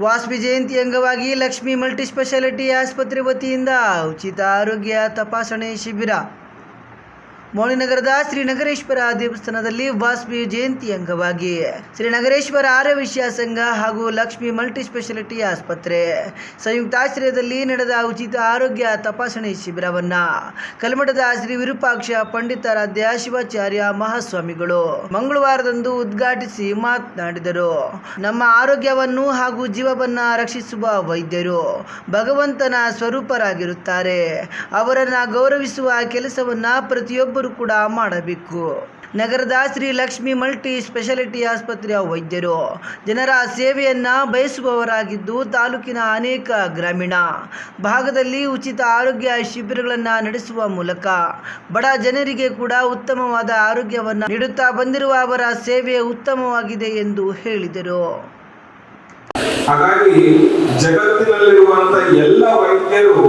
ವಾಸವಿ ಜಯಂತಿ ಅಂಗವಾಗಿ ಲಕ್ಷ್ಮಿ ಮಲ್ಟಿಸ್ಪೆಷಾಲಿಟಿ ಆಸ್ಪತ್ರೆ ವತಿಯಿಂದ ಉಚಿತ ಆರೋಗ್ಯ ತಪಾಸಣೆ ಶಿಬಿರ. ಮೌಳಿನಗರದ ಶ್ರೀನಗರೇಶ್ವರ ದೇವಸ್ಥಾನದಲ್ಲಿ ವಾಸವಿ ಜಯಂತಿ ಅಂಗವಾಗಿ ಶ್ರೀನಗರೇಶ್ವರ ಆರೋಗ್ಯ ಸಂಘ ಹಾಗೂ ಲಕ್ಷ್ಮಿ ಮಲ್ಟಿ ಸ್ಪೆಷಾಲಿಟಿ ಆಸ್ಪತ್ರೆ. ಸಂಯುಕ್ತಾಶ್ರಯದಲ್ಲಿ ನಡೆದ ಉಚಿತ ಆರೋಗ್ಯ ತಪಾಸಣೆ ಶಿಬಿರವನ್ನ ಕಲ್ಮಠದ ಶ್ರೀ ವಿರೂಪಾಕ್ಷ ಪಂಡಿತಾರಾಧ್ಯ ಶಿವಾಚಾರ್ಯ ಮಹಾಸ್ವಾಮಿಗಳು ಮಂಗಳವಾರದಂದು ಉದ್ಘಾಟಿಸಿ ಮಾತನಾಡಿದರು. ನಮ್ಮ ಆರೋಗ್ಯವನ್ನು ಹಾಗೂ ಜೀವವನ್ನ ರಕ್ಷಿಸುವ ವೈದ್ಯರು ಭಗವಂತನ ಸ್ವರೂಪರಾಗಿರುತ್ತಾರೆ. ಅವರನ್ನ ಗೌರವಿಸುವ ಕೆಲಸವನ್ನ ಪ್ರತಿಯೊಬ್ಬರು ಕೂಡ ಮಾಡಬೇಕು. ನಗರದ ಶ್ರೀ ಲಕ್ಷ್ಮಿ ಮಲ್ಟಿ ಸ್ಪೆಷಾಲಿಟಿ ಆಸ್ಪತ್ರೆಯ ವೈದ್ಯರು. ಜನರ ಸೇವೆಯನ್ನ ಬಯಸುವವರಾಗಿದ್ದು ತಾಲೂಕಿನ ಅನೇಕ ಗ್ರಾಮೀಣ. ಭಾಗದಲ್ಲಿ ಉಚಿತ ಆರೋಗ್ಯ ಶಿಬಿರಗಳನ್ನು ನಡೆಸುವ ಮೂಲಕ ಬಡ ಜನರಿಗೆ ಕೂಡ ಉತ್ತಮವಾದ ಆರೋಗ್ಯವನ್ನು ನೀಡುತ್ತಾ ಬಂದಿರುವ ಅವರ ಸೇವೆ ಉತ್ತಮವಾಗಿದೆ ಎಂದು ಹೇಳಿದರು. ಹಾಗಾಗಿ ಜಗತ್ತಿನಲ್ಲಿರುವಂತ ಎಲ್ಲ ವೈದ್ಯರು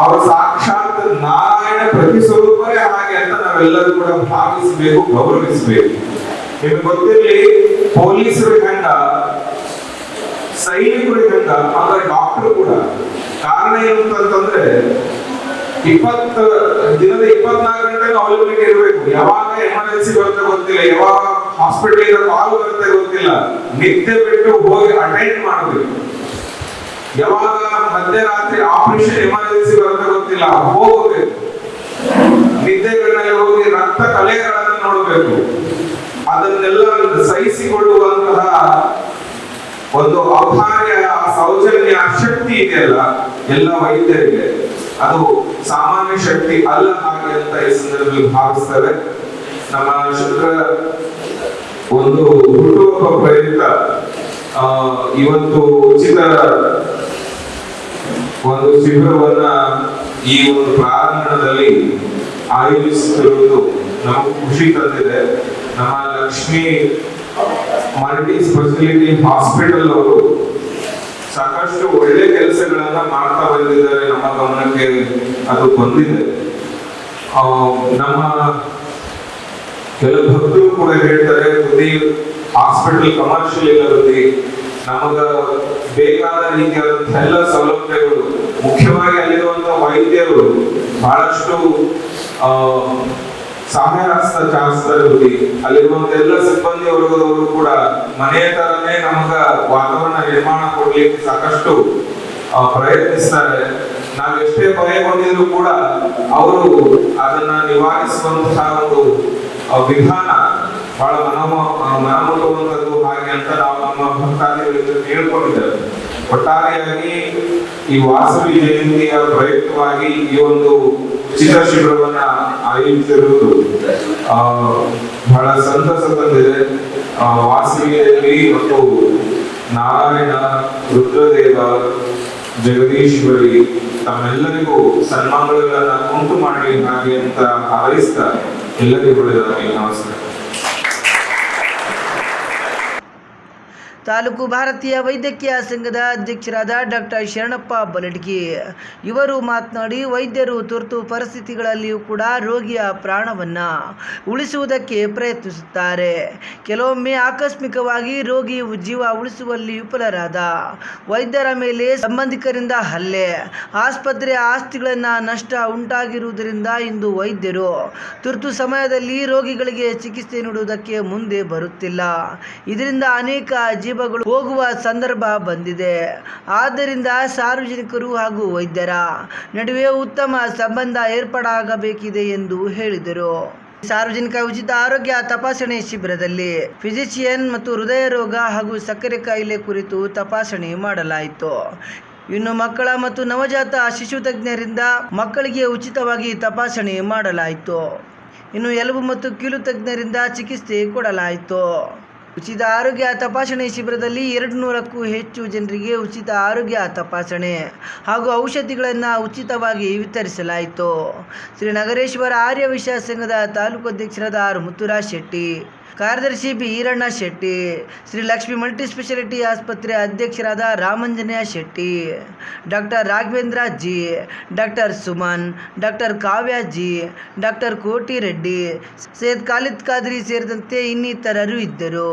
ಅವರ ಸಾಕ್ಷಾತ್ ನಾರಾಯಣ ಪ್ರತಿಸ್ವರೂಪವೇ ಹಾಗೆ ಅಂತ ನಾವೆಲ್ಲರೂ ಕೂಡ ಭಾವಿಸಬೇಕು, ಗೌರವಿಸಬೇಕು. ನಿಮ್ಗೆ ಗೊತ್ತಿರಲಿ, ಪೊಲೀಸರು ಹೆಂಗ ಸೈನಿಕರು ಹೆಂಗ ಅಂದ್ರೆ ಡಾಕ್ಟರ್ ಕೂಡ. ಕಾರಣ ಏನು ಅಂತಂದ್ರೆ ಇಪ್ಪತ್ತ, ದಿನದ ಇಪ್ಪತ್ನಾಲ್ಕು ಗಂಟೆಗೆ ಅವೈಲಬಿಲಿಟಿ ಇರಬೇಕು. ಯಾವಾಗ ಎಮರ್ಜೆನ್ಸಿ ಬರುತ್ತೆ ಗೊತ್ತಿಲ್ಲ. ಯಾವಾಗ ಹಾಸ್ಪಿಟಲ್ ಕಾಲ್ ಬರುತ್ತೆ ಗೊತ್ತಿಲ್ಲ. ನಿದ್ದೆ ಬಿಟ್ಟು ಹೋಗಿ ಅಟೆಂಡ್ ಮಾಡಬೇಕು ಯಾವಾಗ ಮಧ್ಯರಾತ್ರಿ ಆಪರೇಷನ್ ಎಮರ್ಜೆನ್ಸಿ ಬರುತ್ತೆ ಗೊತ್ತಿಲ್ಲ. ಹೋಗಬೇಕು ನಿದ್ದೆಗಳಲ್ಲಿ ಹೋಗಿ ರಕ್ತ ಕಲೆಗಳನ್ನು ನೋಡಬೇಕು. ಅದನ್ನೆಲ್ಲ ಸಹಿಸಿಕೊಳ್ಳುವಂತಹ ಒಂದು ಔದಾರ್ಯ, ಸೌಜನ್ಯ ಶಕ್ತಿ ಇದೆಯಲ್ಲ, ಎಲ್ಲ ವೈದ್ಯರಿಗೆ. ಅದು ಸಾಮಾನ್ಯ ಶಕ್ತಿ ಅಲ್ಲ ಹಾಗೆ ಅಂತ ಈ ಸಂದರ್ಭದಲ್ಲಿ ಭಾವಿಸ್ತೇವೆ. ನಮ್ಮ ಶುಕ್ರ ಒಂದು ಹುಟ್ಟುಹಬ್ಬ ಪ್ರಯುಕ್ತ ಇವತ್ತು ಉಚಿತ ಒಂದು ಶಿಬಿರವನ್ನ ಈ ಒಂದು ಪ್ರಾಂಗಣದಲ್ಲಿ ಆಯೋಜಿಸುತ್ತಿರುವುದು ನಮಗೆ ಖುಷಿ ತಂದಿದೆ. ನಮ್ಮ ಲಕ್ಷ್ಮಿ ಮಲ್ಟಿ ಸ್ಪೆಷಾಲಿಟಿ ಹಾಸ್ಪಿಟಲ್ ಅವರು ಸಾಕಷ್ಟು ಒಳ್ಳೆ ಕೆಲಸಗಳನ್ನ ಮಾಡ್ತಾ ಬಂದಿದ್ದಾರೆ ನಮ್ಮ ಗಮನಕ್ಕೆ ಅದು ಬಂದಿದೆ. ನಮ್ಮ ಕೆಲವು ಭಕ್ತರು ಕೂಡ ಹೇಳ್ತಾರೆ ಪ್ರತಿ ಹಾಸ್ಪಿಟಲ್ ಕಮರ್ಷಿಯಲ್ ಇಲ್ಲ ನಮಗ ಬೇಕಾದ ರೀತಿಯಾದಂತಹ ಎಲ್ಲ ಸೌಲಭ್ಯಗಳು, ಮುಖ್ಯವಾಗಿ ಅಲ್ಲಿರುವಂತಹ ವೈದ್ಯರು ಬಹಳಷ್ಟು ಸಹಾಯ ಹಸ್ತ ಚಾಚಿಸ್ತಾರೆ ಅಲ್ಲಿರುವಂತ ಎಲ್ಲ ಸಿಬ್ಬಂದಿ ವರ್ಗದವರು ಕೂಡ ಮನೆಯ ತರನೇ ನಮಗ ವಾತಾವರಣ ನಿರ್ಮಾಣ ಕೊಡ್ಲಿಕ್ಕೆ ಸಾಕಷ್ಟು ಪ್ರಯತ್ನಿಸ್ತಾರೆ. ನಾವು ಎಷ್ಟೇ ಭಯಗೊಂಡಿದ್ರು ಕೂಡ ಅವರು ಅದನ್ನ ನಿವಾರಿಸುವಂತಹ ಒಂದು ಆ, ವಿಧಾನ ಬಹಳ ಮನಮ ಮನಮುಟ್ಟುವಂಥದ್ದು ಹಾಗೆ ಅಂತ ನಾವು ನಮ್ಮ ಭಕ್ತಾದಿಗಳಿಂದ ಕೇಳ್ಕೊಂಡಿದ್ದೇವೆ ಒಟ್ಟಾರೆಯಾಗಿ ಈ ವಾಸವಿ ಜಯಂತಿಯ ಪ್ರಯುಕ್ತವಾಗಿ ಈ ಒಂದು ಉಚಿತ ಶಿಬಿರವನ್ನ ಆಯೋಜಿಸಿರುವುದು ಬಹಳ ಸಂತಸ ತಂದಿದೆ. ಆ, ವಾಸವಿಯಲ್ಲಿ ಮತ್ತು ನಾರಾಯಣ ರುದ್ರದೇವ ಜಗದೀಶ್ವರಿ ತಮ್ಮೆಲ್ಲರಿಗೂ ಸನ್ಮಾನಗಳನ್ನ ಉಂಟು ಮಾಡಲಿ ಹಾಗೆ ಅಂತ ಹಾರೈಸ್ತಾ ಎಲ್ಲರಿಗೂ ಒಳ್ಳೆಯದಾಗಲಿ ನಮಸ್ಕಾರ ತಾಲೂಕು ಭಾರತೀಯ ವೈದ್ಯಕೀಯ ಸಂಘದ ಅಧ್ಯಕ್ಷರಾದ ಡಾಕ್ಟರ್ ಶರಣಪ್ಪ ಬಲಡ್ಗಿ. ಇವರು ಮಾತನಾಡಿ, ವೈದ್ಯರು ತುರ್ತು ಪರಿಸ್ಥಿತಿಗಳಲ್ಲಿಯೂ ಕೂಡ ರೋಗಿಯ ಪ್ರಾಣವನ್ನು ಉಳಿಸುವುದಕ್ಕೆ ಪ್ರಯತ್ನಿಸುತ್ತಾರೆ. ಕೆಲವೊಮ್ಮೆ ಆಕಸ್ಮಿಕವಾಗಿ ರೋಗಿ ಜೀವ ಉಳಿಸುವಲ್ಲಿ ವಿಫಲರಾದ ವೈದ್ಯರ ಮೇಲೆ ಸಂಬಂಧಿಕರಿಂದ ಹಲ್ಲೆ ಆಸ್ಪತ್ರೆ ಆಸ್ತಿಗಳನ್ನು ನಷ್ಟ ಉಂಟಾಗಿರುವುದರಿಂದ ಇಂದು ವೈದ್ಯರು ತುರ್ತು ಸಮಯದಲ್ಲಿ ರೋಗಿಗಳಿಗೆ ಚಿಕಿತ್ಸೆ ನೀಡುವುದಕ್ಕೆ ಮುಂದೆ ಬರುತ್ತಿಲ್ಲ. ಇದರಿಂದ ಅನೇಕ ಹೋಗುವ ಸಂದರ್ಭ ಬಂದಿದೆ. ಆದ್ದರಿಂದ ಸಾರ್ವಜನಿಕರು ಹಾಗೂ ವೈದ್ಯರ ನಡುವೆ ಉತ್ತಮ ಸಂಬಂಧ ಏರ್ಪಾಡಾಗಬೇಕಿದೆ ಎಂದು ಹೇಳಿದರು. ಸಾರ್ವಜನಿಕ ಉಚಿತ ಆರೋಗ್ಯ ತಪಾಸಣೆ ಶಿಬಿರದಲ್ಲಿ ಫಿಸಿಷಿಯನ್ ಮತ್ತು ಹೃದಯ ರೋಗ ಹಾಗೂ ಸಕ್ಕರೆ ಕಾಯಿಲೆ ಕುರಿತು ತಪಾಸಣೆ ಮಾಡಲಾಯಿತು. ಇನ್ನು ಮಕ್ಕಳ ಮತ್ತು ನವಜಾತ ಶಿಶು ತಜ್ಞರಿಂದ ಮಕ್ಕಳಿಗೆ ಉಚಿತವಾಗಿ ತಪಾಸಣೆ ಮಾಡಲಾಯಿತು. ಇನ್ನು ಎಲುಬು ಮತ್ತು ಕೀಲು ತಜ್ಞರಿಂದ ಚಿಕಿತ್ಸೆ ಕೊಡಲಾಯಿತು. ಉಚಿತ ಆರೋಗ್ಯ ತಪಾಸಣೆ ಶಿಬಿರದಲ್ಲಿ ಎರಡು ನೂರಕ್ಕೂ ಹೆಚ್ಚು ಜನರಿಗೆ ಉಚಿತ ಆರೋಗ್ಯ ತಪಾಸಣೆ ಹಾಗೂ ಔಷಧಿಗಳನ್ನು ಉಚಿತವಾಗಿ ವಿತರಿಸಲಾಯಿತು. ಶ್ರೀ ನಗರೇಶ್ವರ ಆರ್ಯ ವಿಶ್ವಾಸ ಸಂಘದ ತಾಲೂಕು ಅಧ್ಯಕ್ಷರಾದ ಆರ್ ಮುತ್ತುರಾಜ್ ಶೆಟ್ಟಿ, ಕಾರ್ಯದರ್ಶಿ B Eranna Shetty, Shri Lakshmi multi speciality ಆಸ್ಪತ್ರೆ ಅಧ್ಯಕ್ಷರಾದ Ramanjaneya Shetty, doctor Raghavendra G, doctor Suman, doctor Kavya G, doctor Koti Reddy Syed Khalid Khadri ಸೇರಿದಂತೆ ಇನ್ನಿತರರು ಇದ್ದರು.